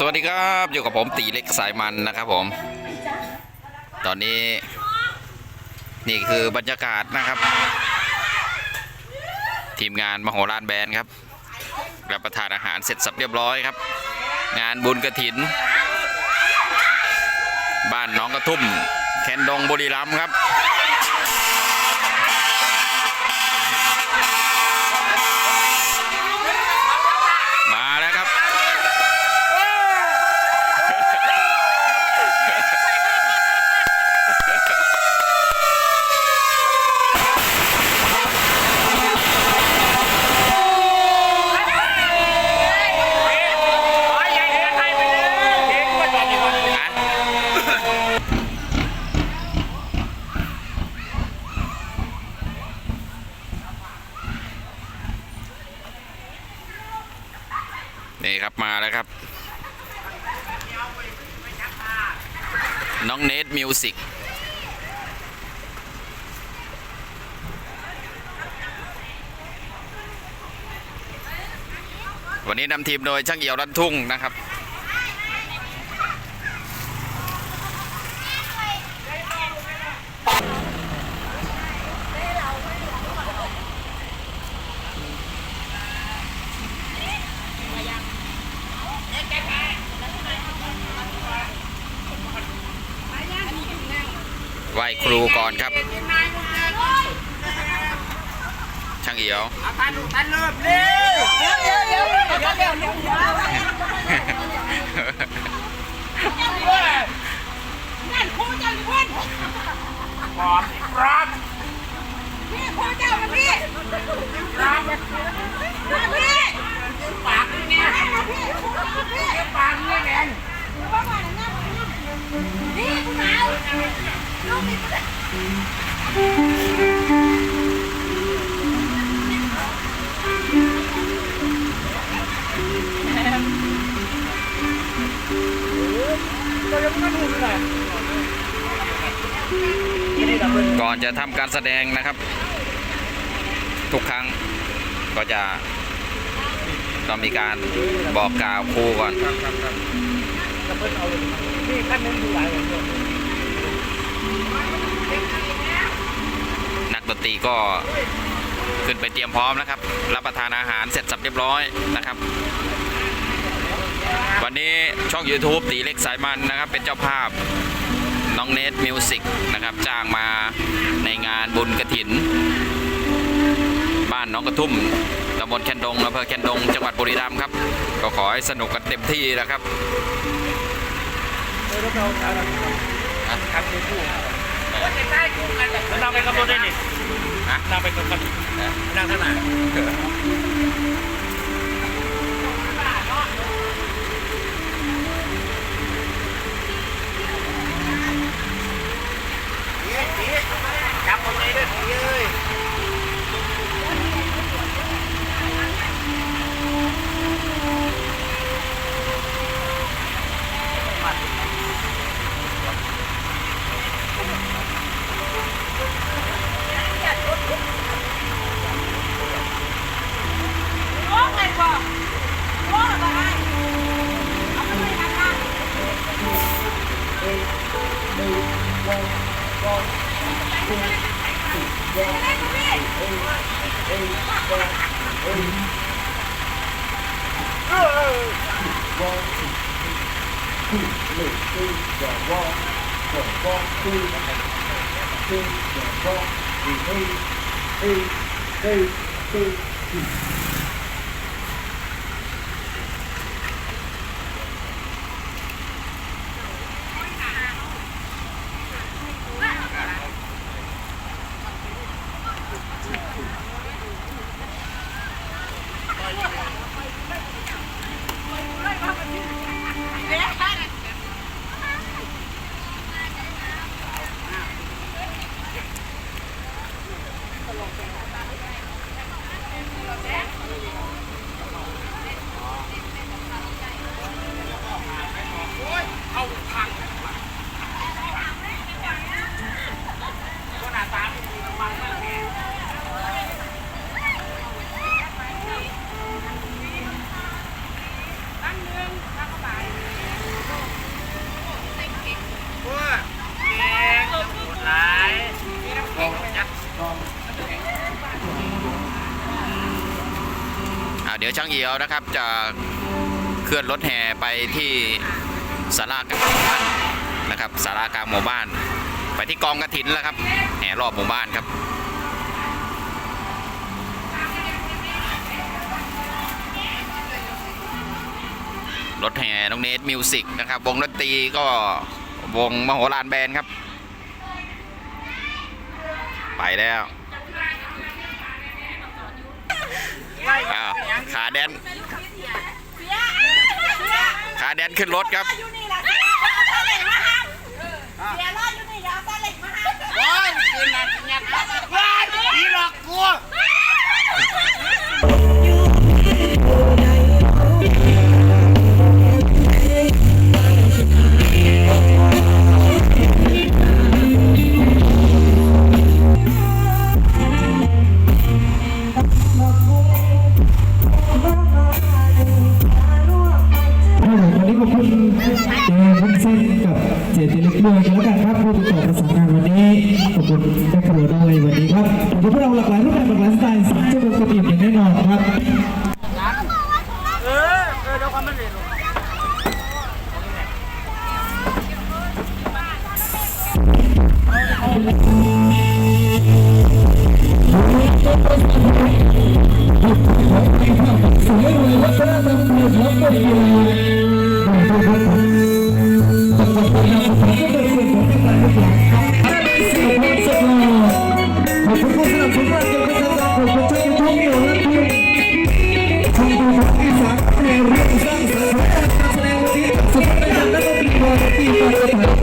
สวัสดีครับอยู่กับผมตีเล็กสายมันนะครับผม ตอนนี้ นี่คือบรรยากาศนะครับ ทีมงานมโหฬารแบนครับรับประทานอาหารเสร็จสับเรียบร้อยครับ งานบุญกระถิน บ้านน้องกระทุ่มแคนดงบุรีรัมย์ครับ นี่ครับมาแล้วครับ น้องเนทมิวสิกวันนี้นำทีมโดยช่างเอี่ยวรันทุ่งนะครับ ไหว้ครูก่อนครับ ช่างเอียวท่านั่นครูจ้าอยู่บนขอบครับนี่ครูเจ้าพี่ครัาพี่ปานี่ไงมาานี่ไง ก่อนจะทำการแสดงนะครับ ทุกครั้งก็จะต้องมีการบอกกล่าวครูก่อนนี่ขั้นนึงดูหลายเลย นักดนตรีก็ขึ้นไปเตรียมพร้อมนะครับ รับประทานอาหารเสร็จสับเรียบร้อยนะครับ วันนี้ช่อง YouTube ตีเล็กสายมันนะครับ เป็นเจ้าภาพน้องเนทมิวสิกนะครับจ้างมาในงานบุญกระถิน บ้านน้องกระทุ่มตำบลแคนดงอำเภอแคนดง จังหวัดบุรีรัมย์ครับ ก็ขอให้สนุกกันเต็มที่นะครับ ครับคู่คู่ว่าจะได้คู่กันแบบไปกับรถได้ดินำไปกำหนดนำขนาด eight, one, one, two, two, one, eight, eight, one, eight. One, two, two, three, three, one, one, one, one, two, two, one, one, three, eight, eight, eight, two, two. ไป เดี๋ยวช่างเอียวนะครับจะเคลื่อนรถแห่ไปที่สารากลางหมู่บ้านนะครับสารากลางหมู่บ้าน ไปที่กองกระถินแล้วครับแห่รอบหมู่บ้านครับรถแห่น้องเนทมิวสิกนะครับ วงดนตรีก็วงมโหฬารแบนด์ครับ ไปแล้วอ้าว แดน ขาแดนขึ้นรถครับอยู่นี่แหละเสียเอาซาเล้งมาห้ามเสียรอดอยู่นี่อย่าเอาซาเล้งมาห้ามโอ้ยคืนนั้นเนี่ยว้ายผีหลอกกู ครับผู้ติดต่อประสานงานวันนี้ขอบคุณได้ขบวด้วยวันนี้ครับขอบคุณพวกเราหลากหลายรูปแบบหลากหลายสไตล์สามชั่วโมงกระดิ่งอย่างแน่นอนครับเออเออเดี๋ยวความมันเร็วสวยรวยวัฒนธรรมเมืองละก็กี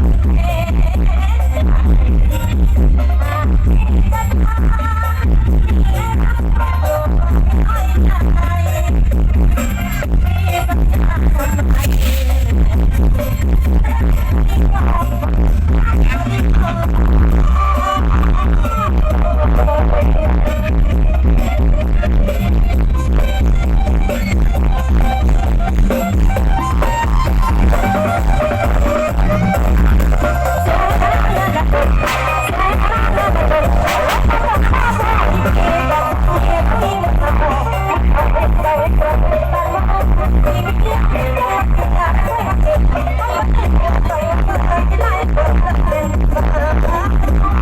Thank you.